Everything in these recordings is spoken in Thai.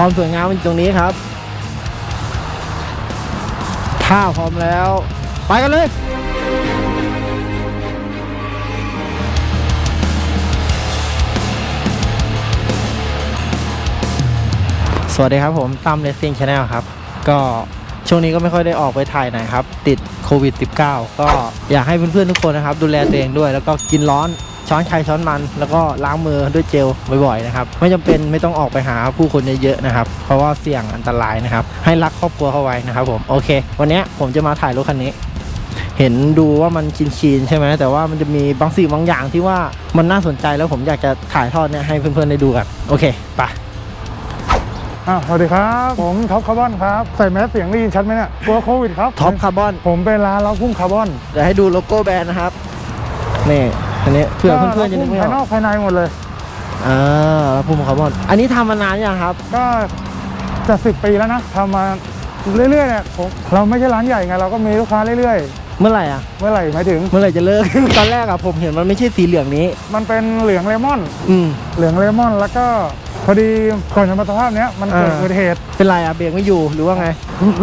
ความสวยงามมันอยู่ตรงนี้ครับ ถ้าพร้อมแล้ว ไปกันเลยสวัสดีครับผมตั้มเลสซิ่งชาแนลครับ ก็ช่วงนี้ก็ไม่ค่อยได้ออกไปถ่ายไหนครับ ติดโควิด -19 ก็อยากให้เพื่อนๆทุกคนนะครับ ดูแลตัวเองด้วย แล้วก็กินร้อน ช้อนใครช้อนมันแล้วก็ล้างมือด้วยเจลบ่อยๆนะครับไม่จำเป็นไม่ต้องออกไปหาผู้คนเยอะๆนะครับเพราะว่าเสี่ยงอันตรายนะครับ ให้รักครอบครัวเข้าไว้นะครับผมโอเค วันเนี้ยผมจะมาถ่ายรถคันนี้ เห็นดูว่ามันชินๆใช่ไหมแต่ว่ามันจะมีบางสิ่งบางอย่างที่ว่ามันน่าสนใจแล้วผมอยากจะถ่ายทอดเนี่ยให้เพื่อนๆได้ดูกันโอเคไปอ่าสวัสดีครับ ผมท็อปคาร์บอนครับใส่แมสเสียงได้ยินชัดไหมเนี่ยกลัวโควิดครับท็อปคาร์บอนผมเป็นร้านล้อพุ่งคาร์บอนเดี๋ยวให้ดูโลโก้แบรนด์นะครับนี่ อันนี้เผื่อเพื่อนๆจะนึกไม่ภายนอออกกภายในหมดเลย อ่าแล้วพุ่มคาร์บอนอันนี้ทำมานานยังครับ ก็จะสิบปีแล้วนะทำมาเรื่อยๆเนี่ยผมเราไม่ใช่ร้านใหญ่ไงเราก็มีลูกค้าเรื่อยเมื่อไหร่อะ ๆ เมื่อไหร่หมายถึง เมื่อไหร่จะเลิก ตอนแรกอะผมเห็นมันไม่ใช่สีเหลืองนี้ มันเป็นเหลืองเลมอน อืม เหลืองเลมอนแล้วก็พอดีก่อนจะมาสภาพเนี้ยมันเกิดอ่าอุบัติเหตุ เป็นไรอะเบรกไม่อยู่หรือว่าไง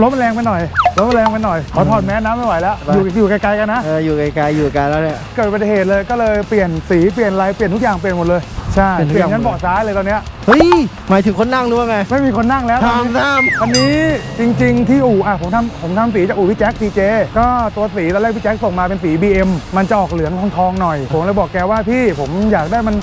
รถมันแรงไปหน่อยรถมันแรงไปหน่อยขอถอดแมสน้ำไม่ไหวแล้วไปอยู่อยู่ไกลๆกันนะ เออ อยู่ไกลๆอยู่ไกลแล้วเนี่ย เกิดอุบัติเหตุเลยก็เลยเปลี่ยนสีเปลี่ยนลายเปลี่ยนทุกอย่างเปลี่ยนหมดเลย ใช่ เปลี่ยนทุเปกอลี่ยย่างนยันเบาะซ้ายเลยตอนเนี้ย เฮ้ย หมายถึงคนนั่งหรือว่าไง ไม่มีคนนั่งแล้วทำทอันนี้จริง ๆ ที่อู่อะผมทำผมทำสีจากอู่พี่แจ็คทีเจ ก็ตัวสีตอนแรกพี่แจ็คส่งมาเป็นสี BM มันจะออกเหลืองทองๆหน่อย ผมเลยบอกแกว่าพี่ผมอยากได้มัน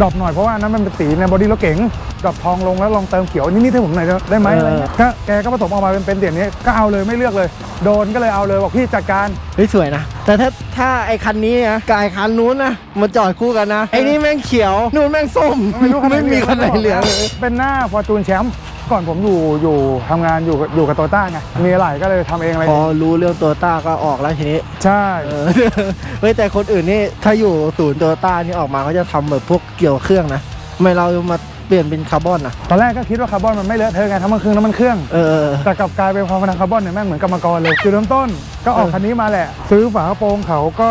ดรอปหน่อยเพราะว่าอันนั้นมันเป็นสีในบอดี้รถเก๋งดรอปทองลงแล้วลองเติมเขียวนิดๆให้ผมหน่อยได้ไหมอะไรเงี้ยก็แกก็ผสมออกมาเป็นเป็นเสียงนี้ก็เอาเลยไม่เลือกเลย โดนก็เลยเอาเลยบอกพี่จัดการำเฮ้ยสวยนะ แต่ถ้าถ้าไอ้คันนี้นะกับไอ้คันนู้นนะมาจอดคู่กันนะไอ้นี่แม่งเขียวนู่นแม่งส้มไม่รู้คันไหนไม่มีคันไหนเหลืองเลยเป็นหน้าฟอร์จูนแชมป์ ก่อนผมอยู่อยู่ทำงานอยู่กับอยู่กับโตต้าไงมีอะไรก็เลยทำเองอะไรพอรู้เรื่องตัวต้าก็ออกแล้วทีนี้ใช่เออเฮ้ยแต่คนอื่นนี่ถ้าอยู่ศูนย์โตโยต้านี่ออกมาเขาจะทำแบบพวกเกี่ยวเครื่องนะทำไมเรามาเปลี่ยนเป็นคาร์บอนอะตอนแรกก็คิดว่าคาร์บอนมันไม่เลอะเทอะไงทั้งมันเครื่องน้ำมันเครื่องเออแต่กลับกลายเป็นพอมาทำคาร์บอนเนี่ยแม่งเหมือนกรรมกรเลยจุดเริ่มต้นก็ออกเออคันนี้มาแหละ ซื้อฝากระโปรงเขาก็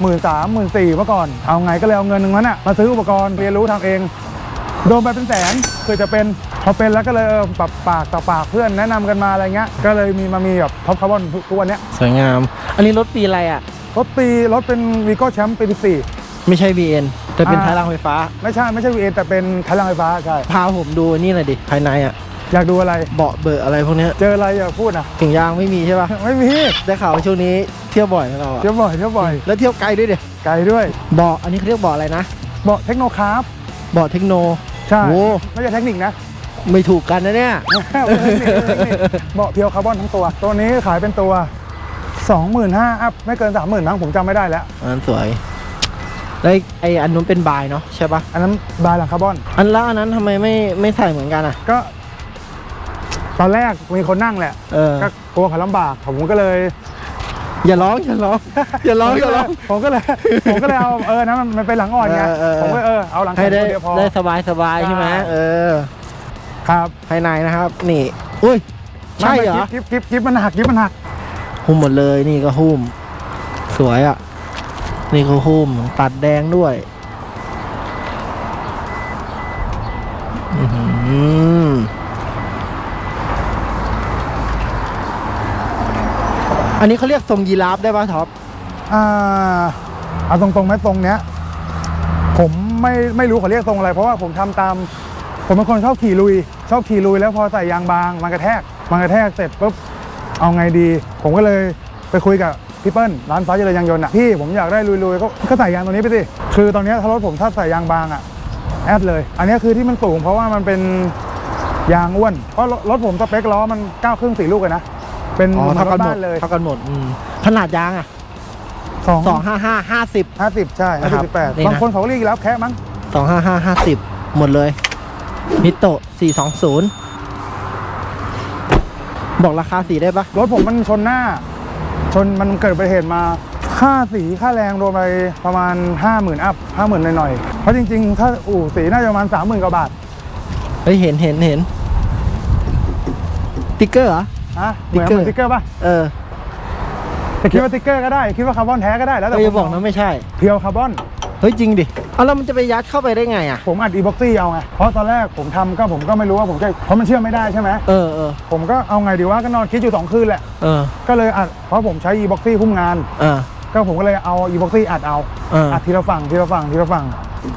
หมื่นสามหมื่นสี่เมื่อก่อน เอาไงก็เลยเอาเงินหนึ่งนั้นอะมาซื้ออุปกรณ์เรียนรู้ทำเอง โดนไปเป็นแสนคือจะเป็นพอเป็นแล้วก็เลยเออปรับปากต่อปากเพื่อนแนะนำกันมาอะไรเงี้ยก็เลยมีมามีแบบท็อปคาร์บอนทุกวันเนี้ยสวยงาม อันนี้รถปีอะไรอะ รถปีรถเป็นวีโก้แชมป์ปีสี่ไม่ใช่ BN แต่เป็นอ่าท้ายรางไฟฟ้า ไม่ใช่ไม่ใช่วีเอแต่เป็นคันลังไฟฟ้าใช่พาผมดูนี่หน่อยดิภายในอะอยากดูอะไรเบาะเบอร์อะไรพวกเนี้ยเจออะไรอยากพูดอะถึงยางไม่มีใช่ป่ะไม่มีได้ข่าวว่าช่วงนี้เที่ยวบ่อยไหมเราอะเที่ยวบ่อยเที่ยวบ่อยแล้วเที่ยวไกลด้วยเด็ไกลด้วยเบาะอันนี้เขาเรียกเบาะอะไรนะเบาะเทคโนคาร์บเบาะเทคโน ใช่โอ้ไม่ใช่เทคนิคนะ ไม่ถูกกันนะเนี่ยไม่ใช่เทคนิคไม่ใช่เทคนิคเบาะเพียวคาร์บอนทั้งตัว ตัวนี้ขายเป็นตัว 25,000อัพไม่เกิน 30,000มั้งผมจำไม่ได้แล้ว อันนั้นสวยแล้วไอ้ไออันนู้นเป็นบายเนาะใช่ป่ะอันนั้นบายหลังคาร์บอน อันแล้วอันนั้นทำไมไม่ไม่ใส่เหมือนกันอะ ก็ ตอนแรกมีคนนั่งแหละ เออ ก็กลัวเขาลำบาก ผมก็เลย อย่าร้องอย่าร้องอย่าร้องอย่าร้อง ผมก็เลยผมก็เลยเอาเออนะมันมันเป็นหลังอ่อนไงเออเออผมก็เออเอาหลังให้แข็งได้ตัวเดียวพอ ได้สบายสบายใช่ไหมใช่ เออครับภายในนะครับ นี่ อุ้ย ใช่เหรอกิ๊บกิ๊บกิ๊บมันหักกิ๊บมันหักหุ้มหมดเลยนี่ก็หุ้ม สวยอะ นี่ก็หุ้มตัดแดงด้วยอื้อหือ อันนี้เขาเรียกทรงยีราฟได้ป่ะท็อปอ่าเอาตรงๆไหมตรงเนี้ย ผมไม่ไม่รู้เขาเรียกตรงอะไร เพราะว่าผมทำตาม ผมเป็นคนชอบขี่ลุย ชอบขี่ลุยแล้วพอใส่ยางบางมันกระแทกมันกระแทกเสร็จปุ๊บเอาไงดี ผมก็เลยไปคุยกับพี่เปิ้ลร้านฟ้าเจริญยางยนต์อะพี่ผมอยากได้ลุยๆก็ก็ใส่ยางตัวนี้ไปสิคือตอนเนี้ยถ้ารถผมถ้าใส่ยางบางอะแอดเลย อันนี้คือที่มันสูงเพราะว่ามันเป็นยางอ้วนเพราะรถรถผมสเปคล้อมันเก้าครึ่งสี่ลูกเลยนะ เป็นอ๋อเหมือเท่านรกันถหมบ้าดนเลยเท่ากันหมดอืมขนาดยางอะสองสองห้าห้าห้าสิบ ห้าสิบใช่ห้านะครับสิบแปดนี่นะ บางคนเขาก็เรียกแล้วแค่มั้งสองห้าห้าห้าสิบหมดเลยมิโตะสี่สองศูนย์บอกราคาสีได้ปะรถผมมันชนหน้า ชนมันเกิดอุบัติเหตุมา ค่าสีค่าแรงรวมไปประมาณ 5 0,000อัพห้าหมื่นหน่อยๆเพราะจริงๆ ถ้าอู่สีน่าจะประมาณ 30,000กว่าบาท เฮ้ยเห็นเห็นเห็นติ๊กเกอร์เหรอ ฮะเหมือนติ๊กเกอร์เหมือนติ๊กเกอร์ป่ะเออแต่คิดว่าติ๊กเกอร์ก็ได้ คิดว่าคาร์บอนแท้ก็ได้แล้วแต่ก็จะบอกนะไม่ใช่ เพียวคาร์บอนเฮ้ยจริงดิเอาแล้วมันจะไปยัดเข้าไปได้ไงอะผมอัดอีบ็อกซี่เอาไงเพราะตอนแรกผมทำก็ผมก็ไม่รู้ว่าผมจะเพราะมันเชื่อมไม่ได้ใช่ไหมเออเออผมก็เอาไงดีว่าก็นอนคิดอยู่สองคืนแหละเออก็เลยอัดเพราะผมใช้อีบ็อกซี่พุ่มงานเออก็ผมก็เลยเอาอีบ็อกซี่อัดเอาเอออัดทีละฝั่งทีละฝั่งทีละฝั่ง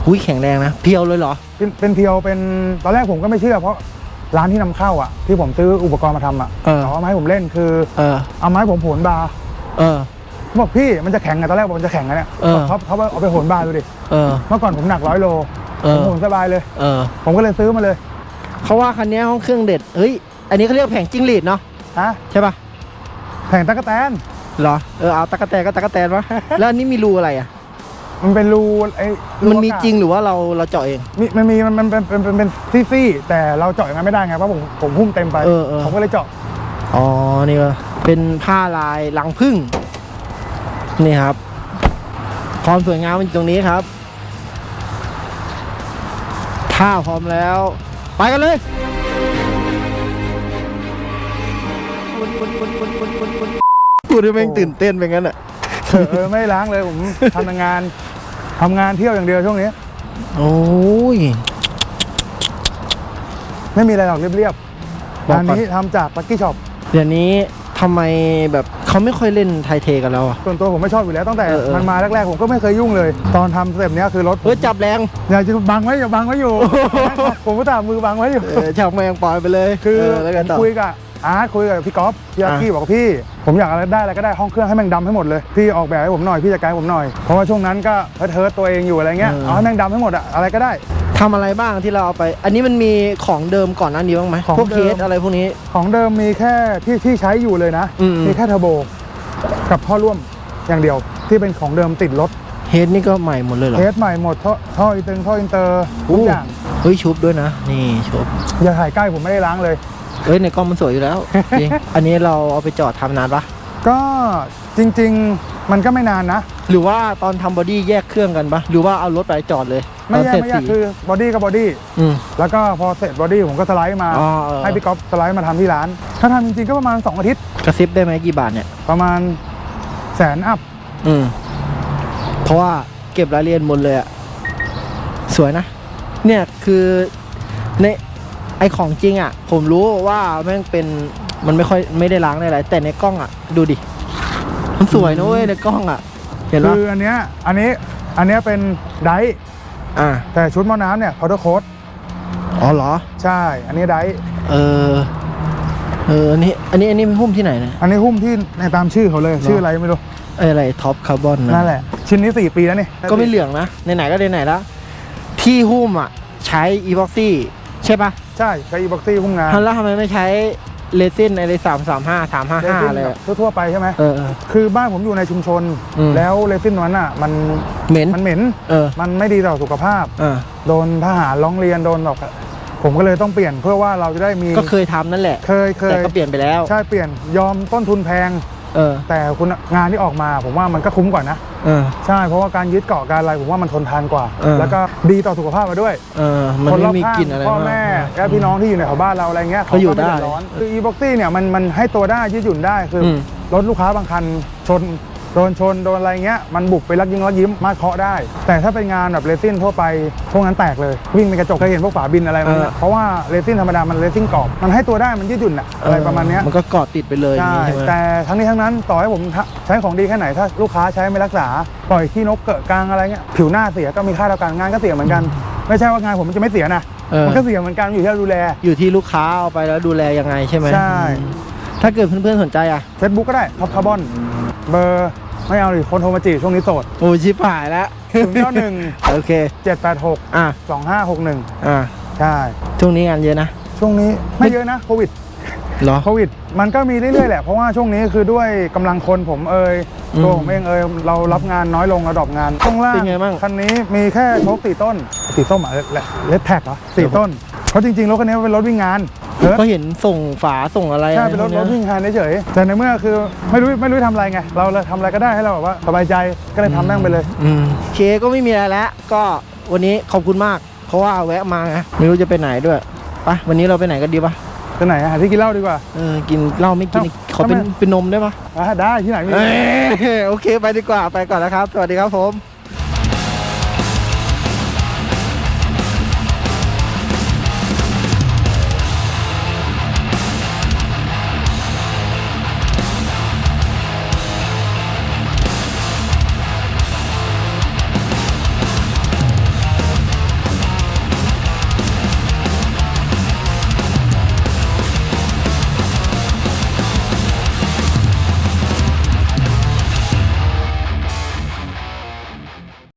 หุยแข็งแรงนะเพียวเลยเหรอเป็นเป็นเพียวเป็นตอนแรกผมก็ไม่เชื่อเพราะ ร้านที่นำเข้าอะที่ผมซื้ออุปกรณ์มาทำอะเออ เขาเอามาให้ผมเล่นคือเออ เอาไมาให้ผมโหนบาร์เออ เขาบอกพี่มันจะแข็งไงตอนแรกบอกมันจะแข็งไงเนี่ยเออ เขาเขาเอาไปโหนบาร์ดูดิเออ เมื่อก่อนผมหนักร้อยโลเอผมอโหนสบายเลย เออผมก็เลยซื้อมาเลยเขาว่าคันนี้ห้องเครื่องเด็ด เฮ้ย อันนี้เขาเรียกแผงจิ้งหรีดเนาะฮะใช่ป่ะแผงตะกแตนเหรอ เออเอาตะกะแตนก็ตะกะแตนวะ แล้วอันนี้มีรูอะไรอะ มันเป็นรูไอ้รูมันมีอากาศจริงหรือว่าเราเราเจาะเอง มีมันมีมันมันเป็นเป็นเป็นเป็นซี่ๆแต่เราเจาะอย่างนั้นไม่ได้ไงเพราะผมผมหุ้มเต็มไปเออเออ ผมก็เลยเจาะอ๋อนี่ก็เป็นผ้าลายลังพึ่งนี่ครับ ความสวยงามมันอยู่ตรงนี้ครับ ถ้าพร้อมแล้ว ไปกันเลย กูนี่แม่งตื่นเต้นไปงั้นอะ เออเออไม่ล้างเลยผมทำงาน ทำงานเที่ยวอย่างเดียวช่วงนี้ โอ้ย ไม่มีอะไรหรอกเรียบบอกก่อนๆอันนี้ทำจากลักกี้ช็อปเดี๋ยวนี้ทำไมแบบเขาไม่ค่อยเล่นไทยเทกันแล้วอะ ส่วนตัวผมไม่ชอบอยู่แล้วตั้งแต่เออเออ มันมาแรกๆผมก็ไม่เคยยุ่งเลย ตอนทำสเต็ปเนี้ยคือรถเฮ้ยจับแรง อยากจะบังไว้อย่าบังไว้อยู่ ผมก็ตามมือบังไว้อยู่ เออจับแมงปล่อยไปเลยคือเแล้วกันต่อคุยกับ อาร์ตคุยกับพี่ก๊อฟพี่อาร์อะกี้บอกว่าพี่ ผมอยากอะไรได้อะไรก็ได้ห้องเครื่องให้แม่งดำให้หมดเลยพี่ออกแบบให้ผมหน่อยพี่จัดการให้ผมหน่อยเพราะว่าช่วงนั้นก็เฮิร์ทเฮิร์ทตัวเองอยู่อะไรเงี้ยเอาให้แม่งดำให้หมดอะอะไรก็ได้ ทำอะไรบ้างที่เราเอาไป อันนี้มันมีของเดิมก่อนหนั้นนี้บ้างไหมของพวกเดิเคม สอะไรพวกนี้ ของเดิมมีแค่ที่ที่ใช้อยู่เลยนะอืม มีแค่เทอร์โบกับท่อร่วมอย่างเดียวที่เป็นของเดิมติดรถเฮดนี่ก็ใหม่หมดเลยเหรอเทสใหม่หมดท่อท่ออินเตอร์ท่ออินเตอร์ทุกอย่าง เฮ้ยชุบด้วยนะ นี่ชุบอย่าถ่ายใกล้ผมไม่ได้ล้างเลย เฮ้ยในกล้องมันสวยอยู่แล้วจริงอันนี้เราเอาไปจอดทำนานปะก็จริงๆมันก็ไม่นานนะ หรือว่าตอนทำบอดี้แยกเครื่องกันปะหรือว่าเอารถไปจอดเลยไม่ตอนแยกเสร็จไม่แยสีกคือบอดี้กับบอดี้อืม แล้วก็พอเสร็จบอดี้ผมก็สไลด์มา อ๋อเออ ให้พี่ก๊อฟสไลด์มาทำที่ร้าน ถ้าทำจริงๆก็ประมาณ 2 อาทิตย์กระซิบได้ไหมกี่บาทเนี่ย ประมาณแสนอัพอืม เพราะว่าเก็บรายละเอียดหมดเลยอะสวยนะ เนี่ยคือใน ไอของจริงอะผมรู้ว่าแม่งเป็นมันไม่ค่อยไม่ได้ล้างได้อะไรแต่ในกล้องอะดูดิ มันสวยนะเว้ยในกล้องอะเห็นปะคืออันเนี้ยอันนี้อันเนี้ยเป็นไดท์อ่าแต่ชุดหม้อน้ำเนี่ยพาวเดอร์โค้ดอ๋อเหรอ ใช่ อันนี้ไดท์เออเอออันนี้อันนี้อันนี้เป็นหุ้มที่ไหนนะ อันนี้หุ้มที่ในตามชื่อเขาเลยหรอชื่ออะไรไม่รู้เอ้ยอะไรท็อปคาร์บอนนั่นแหละ ชิ้นนี้ 4 ปีแล้วนี่ก็ไม่เหลืองนะไหนๆก็ไหนๆแล้วที่หุ้มอะใช้อีบ็อกซี่ ใช่ปะใช่ใช้อีบ็อกซี่หุ้มงานแล้วทำไมไม่ใช้เลซินอะไรสามสามห้าสามห้าห้าอะไรอะทั่วๆไปใช่ไหมเออเออ คือบ้านผมอยู่ในชุมชนอืมแล้วเรซินนั้นอะ มันเหม็นมันเหม็นเออมันไม่ดีต่อสุขภาพเออโดนทหารร้องเรียนโดนแบบผมก็เลยต้องเปลี่ยนเพื่อว่าเราจะได้มีก็เคยทำนั่นแหละ เคยเคแต่ยก็เปลี่ยนไปแล้ว ใช่เปลี่ยนยอมต้นทุนแพง เออ แต่คุณงานที่ออกมาผมว่ามันก็คุ้มกว่านะเออ ใช่เพราะว่าการยึดเกาะการอะไรผมว่ามันทนทานกว่า เออ แล้วก็ดีต่อสุขภาพมาด้วย เออ มันคนรไม่อบมีข้างกลิ่นอะไรพ่อมากแม่และพี่น้องที่อยู่ในแถวบ้านเราอะไรเงี้ยเขาอยู่ได้ม่เร้อนคืออีบ็อกซี่เนี่ยมันมันให้ตัวได้ยืดหยุ่นได้คืออม รถลูกค้าบางคันชน โดนชนโดนอะไรเงี้ยมันบุกไปลักยิงลักยิ้มมาเคาะได้ แต่ถ้าเป็นงานแบบเรซินทั่วไปพวกนั้นแตกเลย วิ่งเป็นกระจกเคยเห็นพวกฝาบินอะไรมันเออเพราะว่าเรซินธรรมดามันเรซินกรอบมันให้ตัวได้มันยืดหยุ่นอะอะไรประมาณเนี้ยมันก็เกาะติดไปเลยอย่างใช่นี้ใช่ไหมแต่ทั้งนี้ทั้งนั้นต่อให้ผมใช้ของดีแค่ไหนถ้าลูกค้าใช้ไม่รักษา ปล่อยขี้นกเกิดกลางอะไรเงี้ยผิวหน้าเสียก็มีค่าเท่ากันงานก็เสียเหมือนกัน ไม่ใช่ว่างานผมมันจะไม่เสียนะเออมันก็เสียเหมือนกันอยู่ที่เราดูแล อยู่ที่ลูกค้าเอาไปแล้วดูแลยังไงใช่ไหมใช่อืมถ้าเกิดเพื่อนๆสนใจอะเฟซบุ๊กก็ได้ท็อปคาร์บอน เบอร์ไม่เอาดิคนโทรมาจีบช่วงนี้โสดโอ้ชิบหายแล้ว091โอเค786อะ2561อะใช่ ช่วงนี้งานเยอะนะ ช่วงนี้ไม่เยอะนะโควิดเหรอ โควิด มันก็มีเรื่อยๆแหละ เพราะว่าช่วงนี้คือด้วยกำลังคนผมเอ่ยอืมตัวผมเองเอ่ยเรารับงานน้อยลงเราดรอปงานช่วงล่างเป็นไงบ้าง คันนี้มีแค่โชคสี่ต้นสี่ต้นอะเลดแท็กเหรอสี่ต้นเพราะจริงๆรถคันนี้เป็นรถวิ่งงานเฮิร์ท ก็เห็นส่งฝาส่งอะไรใช่เป็นรถอะรไพวถกวิ่นี้ยงงานเฉยๆแต่ในเมื่อคือไม่รู้ไม่รู้ทำอะไรไง เราเลยทำอะไรก็ได้ให้เราแบบว่าสบายใจก็เลยทำแม่งไปเลยอืมโอเคก็ไม่มีอะไรแล้วก็วันนี้ขอบคุณมาก เพราะว่าแวะมาไงไม่รู้จะไปไหนด้วยไปวันนี้เราไปไหนกันดีปะไปไหนอะหาที่กินเหล้าดีกว่าเออกินเหล้าไม่กินเอ้าขอเป็นทำไมเป็นนมได้ปะอะได้ที่ไหนมีเอ้ยโอเคไปดีกว่าไปก่อนนะครับ สวัสดีครับผม